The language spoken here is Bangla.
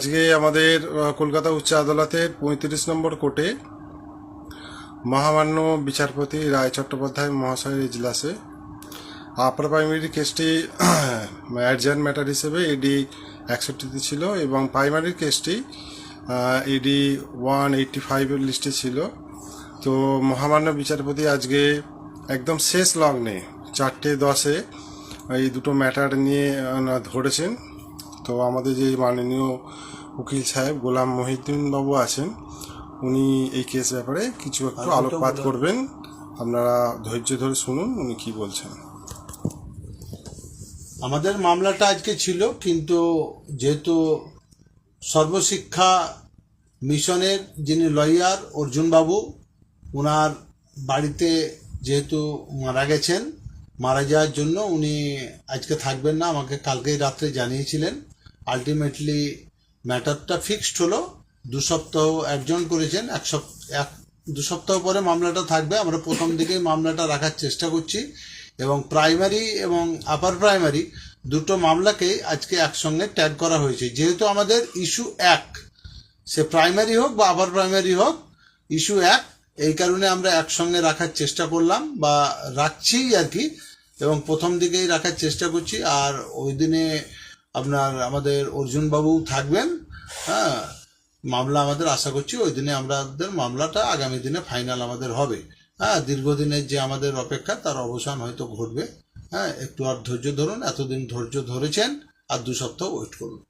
আজকে আমাদের কলকাতা উচ্চ আদালতের পঁয়ত্রিশ নম্বর কোর্টে মহামান্য বিচারপতি রায় চট্টোপাধ্যায় মহাশয়ের এজলাসে আপার প্রাইমারি কেসটি অ্যাডজার্ন ম্যাটার হিসেবে এডি একষট্টিতে ছিল এবং প্রাইমারি কেসটি এডি ওয়ান এইটটি ফাইভের লিস্টে ছিল। তো মহামান্য বিচারপতি আজকে একদম শেষ লগ্নে, চারটে দশে এই দুটো ম্যাটার নিয়ে ধরেছেন। তো আমাদের যে মাননীয় উকিল সাহেব গোলাম মহিউদ্দিন বাবু আছেন উনি এই কেস ব্যাপারে কিছু একটু আলোকপাত করবেন। আপনারা ধৈর্য ধরে শুনুন উনি কি বলছেন। আমাদের মামলাটা আজকে ছিল কিন্তু যেহেতু সর্বশিক্ষা মিশনের যিনি লয়ার অর্জুনবাবু ওনার বাড়িতে যেহেতু মারা গেছেন মারা যাওয়ার জন্য উনি আজকে থাকবেন না আমাকে কালকেই রাত্রে জানিয়েছিলেন। আলটিমেটলি ম্যাটারটা ফিক্সড হলো। দু সপ্তাহ অ্যাডজন করেছেন, এক সপ্তাহ দু সপ্তাহ পরে মামলাটা থাকবে। আমরা প্রথম দিকেই মামলাটা রাখার চেষ্টা করছি এবং প্রাইমারি এবং আপার প্রাইমারি দুটো মামলাকে আজকে একসঙ্গে ট্যাগ করা হয়েছে। যেহেতু আমাদের ইস্যু এক, সে প্রাইমারি হোক বা আপার প্রাইমারি হোক ইস্যু এক, এই কারণে আমরা একসঙ্গে রাখার চেষ্টা করলাম বা রাখছি আর কি। এবং প্রথম দিকেই রাখার চেষ্টা করছি। আর ওই দিনে আপনার আমাদের অর্জুনবাবু থাকবেন হ্যাঁ মামলা আমাদের আশা করছি ওই দিনে আমাদের মামলাটা আগামী দিনে ফাইনাল আমাদের হবে। হ্যাঁ দীর্ঘদিনের যে আমাদের অপেক্ষা, তার অবসান হয়তো ঘটবে। হ্যাঁ একটু আর ধৈর্য ধরুন, এতদিন ধৈর্য ধরেছেন, আর দু সপ্তাহ ওয়েট করুন।